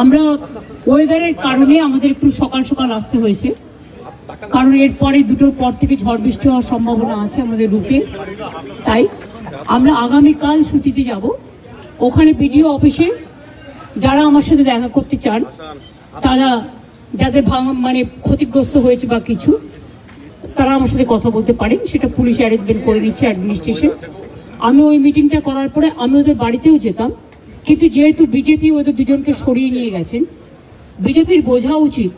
আমরা ওয়েদারের কারণে আমাদের একটু সকাল সকাল আসতে হয়েছে। কারণ এরপরে দুটোর পর থেকে ঝড় বৃষ্টি হওয়ার সম্ভাবনা আছে আমাদের রুটে তাই আমরা আগামীকাল ছুটিতে যাব। ওখানে বিডিও অফিসে যারা আমার সাথে দেখা করতে চান, তারা যাদের মানে ক্ষতিগ্রস্ত হয়েছে বা কিছু, তারা আমার সাথে কথা বলতে পারেন। সেটা পুলিশ অ্যারেঞ্জমেন্ট করে নিচ্ছে অ্যাডমিনিস্ট্রেশন আমি ওই মিটিংটা করার পরে আমি ওদের বাড়িতেও যেতাম। কিন্তু যেহেতু বিজেপি ওদের দুজনকে সরিয়ে নিয়ে গেছেন বিজেপির বোঝা উচিত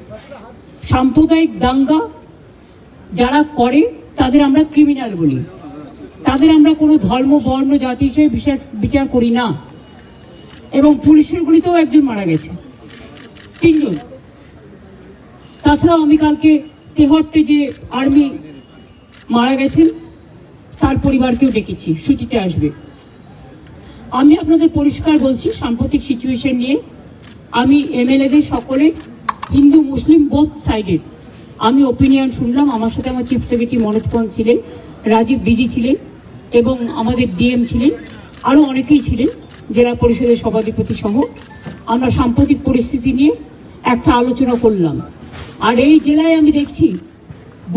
সাম্প্রদায়িক দাঙ্গা যারা করে, তাদের আমরা ক্রিমিনাল বলি। তাদের আমরা কোনো ধর্ম, বর্ণ, জাতি হিসেবে বিচার বিচার করি না। এবং পুলিশের গুলিতেও একজন মারা গেছে। তিনজন। তাছাড়াও আমি কালকে তেহট্টে যে আর্মি মারা গেছেন, তার পরিবারকেও ডেকেছি, ছুটিতে আসবে। আমি আপনাদের পরিষ্কার বলছি, সাম্প্রতিক সিচুয়েশন নিয়ে আমি এমএলএদের সকলে, হিন্দু, মুসলিম বোথ সাইডেড আমি ওপিনিয়ন শুনলাম। আমার সাথে আমার চিফ সেক্রেটারি মনোজ পন্ত ছিলেন, রাজীব ডিজি ছিলেন এবং আমাদের ডিএম ছিলেন আরও অনেকেই ছিলেন, জেলা পরিষদের সভাধিপতি সহ। আমরা সাম্প্রতিক পরিস্থিতি নিয়ে একটা আলোচনা করলাম। আর এই জেলায় আমি দেখছি,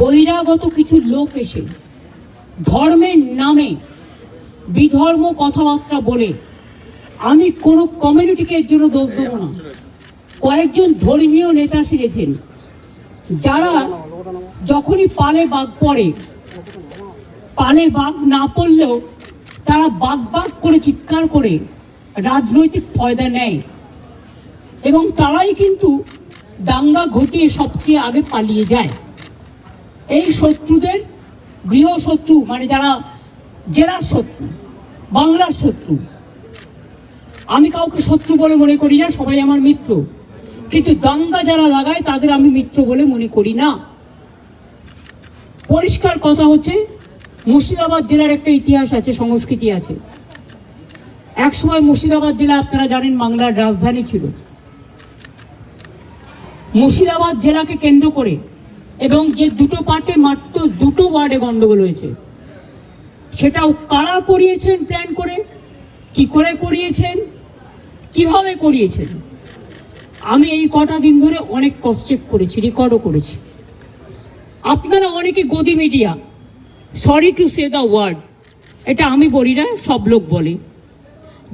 বহিরাগত কিছু লোক এসে, ধর্মের নামে বিধর্ম কথাবার্তা বলে, আমি কোনো কমিউনিটিকে এর জন্য দোষ দেবো না। কয়েকজন ধর্মীয় নেতা সেজেছেন যারা যখনই পালে বাঘ পড়ে, পালে বাঘ না পড়লেও তারা বাঘ বাঘ করে চিৎকার করে রাজনৈতিক ফয়দা নেয়। এবং তারাই কিন্তু দাঙ্গা ঘটিয়ে সবচেয়ে আগে পালিয়ে যায়। এই শত্রুদের গৃহশত্রু মানে যারা জেলার শত্রু, বাংলার শত্রু। আমি কাউকে শত্রু বলে মনে করি না, সবাই আমার মিত্র। কিন্তু দাঙ্গা যারা লাগায়, তাদের আমি মিত্র বলে মনে করি না। পরিষ্কার কথা হচ্ছে, মুর্শিদাবাদ জেলার একটা ইতিহাস আছে, সংস্কৃতি আছে। একসময় মুর্শিদাবাদ জেলা, আপনারা জানেন, বাংলার রাজধানী ছিল। মুর্শিদাবাদ জেলাকে কেন্দ্র করে এবং যে দুটো পার্টে মাত্র দুটো ওয়ার্ডে গন্ডগোল হয়েছে। সেটাও কারা করিয়েছেন প্ল্যান করে? কি করে করিয়েছেন? কীভাবে করিয়েছেন? আমি এই কটা দিন ধরে অনেক ক্রস চেক করেছি রেকর্ডও করেছি। আপনারা অনেকে গদি media sorry to say the word এটা আমি বলি না, সব লোক বলে।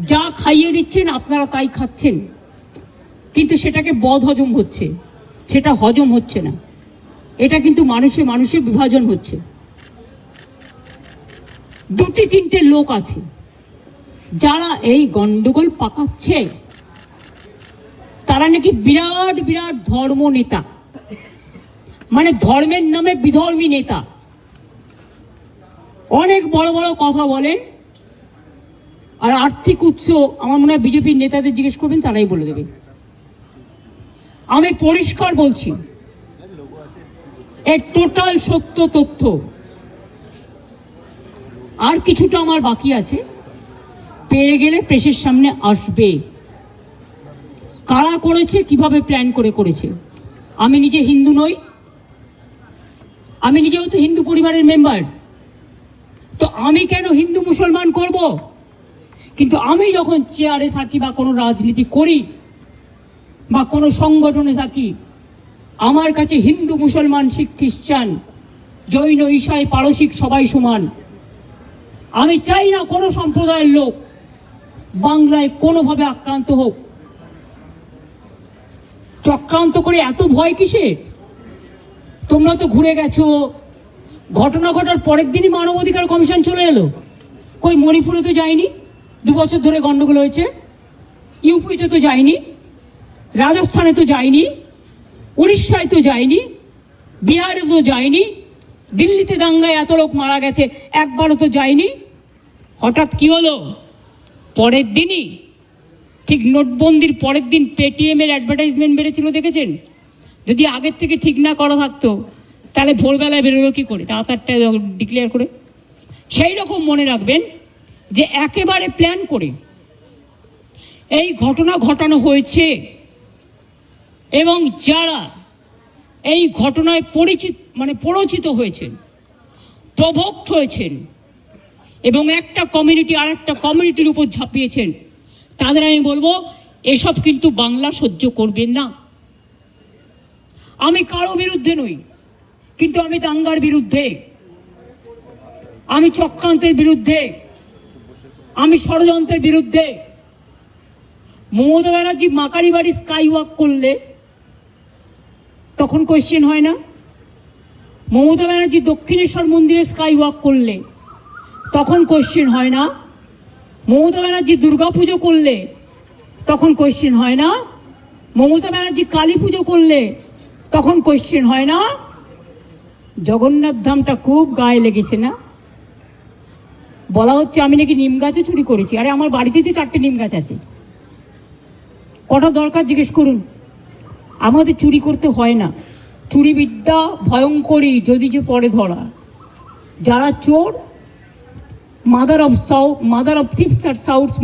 যা খাইয়ে দিচ্ছেন, আপনারা তাই খাচ্ছেন। কিন্তু সেটাকে বদ হজম হচ্ছে, সেটা হজম হচ্ছে না। এটা কিন্তু মানুষে মানুষে বিভাজন হচ্ছে। দুটি তিনটে লোক আছে। যারা এই গন্ডগোল পাকাচ্ছে, তারা নাকি বিরাট বিরাট ধর্ম নেতা। মানে ধর্মের নামে বিধর্মী নেতা। অনেক বড় বড় কথা বলেন, আর আর্থিক উৎস আমার মনে হয় বিজেপির নেতাদের জিজ্ঞেস করবেন, তারাই বলে দেবে। আমি পরিষ্কার বলছি, এর টোটাল সত্য তথ্য আর কিছুটা আমার বাকি আছে। পেয়ে গেলে প্রেসের সামনে আসবে। কারা করেছে, কীভাবে প্ল্যান করে করেছে? আমি নিজে হিন্দু নই। আমি নিজেও তো হিন্দু পরিবারের মেম্বার তো আমি কেন হিন্দু মুসলমান করব? কিন্তু আমি যখন চেয়ারে থাকি বা কোনো রাজনীতি করি বা কোনো সংগঠনে থাকি, আমার কাছে হিন্দু, মুসলমান, শিখ, খ্রিস্টান, জৈন ঈশাই পারসিক সবাই সমান। আমি চাই না কোনো সম্প্রদায়ের লোক বাংলায় কোনোভাবে আক্রান্ত হোক। চক্রান্ত করে এত ভয় কিসে? তোমরা তো ঘুরে গেছো। ঘটনা ঘটার পরের দিনই মানবাধিকার কমিশন চলে এলো। কই, মণিপুরে তো যায়নি? দু বছর ধরে গন্ডগোল হয়েছে। ইউপিতে তো যায়নি। রাজস্থানে তো যায়নি। উড়িষ্যায় তো যায়নি। বিহারে তো যায়নি। দিল্লিতে দাঙ্গায় এত লোক মারা গেছে, একবারও তো যায়নি। হঠাৎ কি হলো? পরের দিনই ঠিক নোটবন্দির পরের দিন পেটিএমের অ্যাডভার্টাইজমেন্ট বেড়েছিল, দেখেছেন? যদি আগের থেকে ঠিক না করা থাকতো, তাহলে ভোরবেলায় বেরোলো কী করে? রাত আটটায় ডিক্লেয়ার করে। সেই রকম মনে রাখবেন যে একেবারে প্ল্যান করে এই ঘটনা ঘটানো হয়েছে এবং যারা এই ঘটনায় পরিচিত মানে পরিচিত হয়েছেন প্রভোক্ট হয়েছেন এবং একটা কমিউনিটি আর একটা কমিউনিটির উপর ঝাঁপিয়েছেন। তাদের আমি বলব, এসব কিন্তু বাংলা সহ্য করবেন না। আমি কারও বিরুদ্ধে নই, কিন্তু আমি দাঙ্গার বিরুদ্ধে, আমি চক্রান্তের বিরুদ্ধে, আমি ষড়যন্ত্রের বিরুদ্ধে। মমতা ব্যানার্জি মাকারি বাড়ি স্কাই ওয়াক করলে তখন কোয়েশ্চেন হয় না। মমতা ব্যানার্জি দক্ষিণেশ্বর মন্দিরে স্কাই ওয়াক করলে তখন কোয়েশ্চেন হয় না। মমতা ব্যানার্জি দুর্গা পুজো করলে তখন কোয়েশ্চেন হয় না। মমতা ব্যানার্জি কালী পুজো করলে তখন কোয়েশ্চেন হয় না। জগন্নাথ ধামটা খুব গায়ে লেগেছে না? বলা হচ্ছে আমি নাকি নিম গাছও চুরি করেছি। আরে আমার বাড়িতে তো চারটে নিম গাছ আছে। কটা দরকার জিজ্ঞেস করুন। আমাদের চুরি করতে হয় না। চুরি বিদ্যা ভয়ঙ্করী যদি যে পরে ধরা। যারা চোর mother of, South, mother of tips at sounds.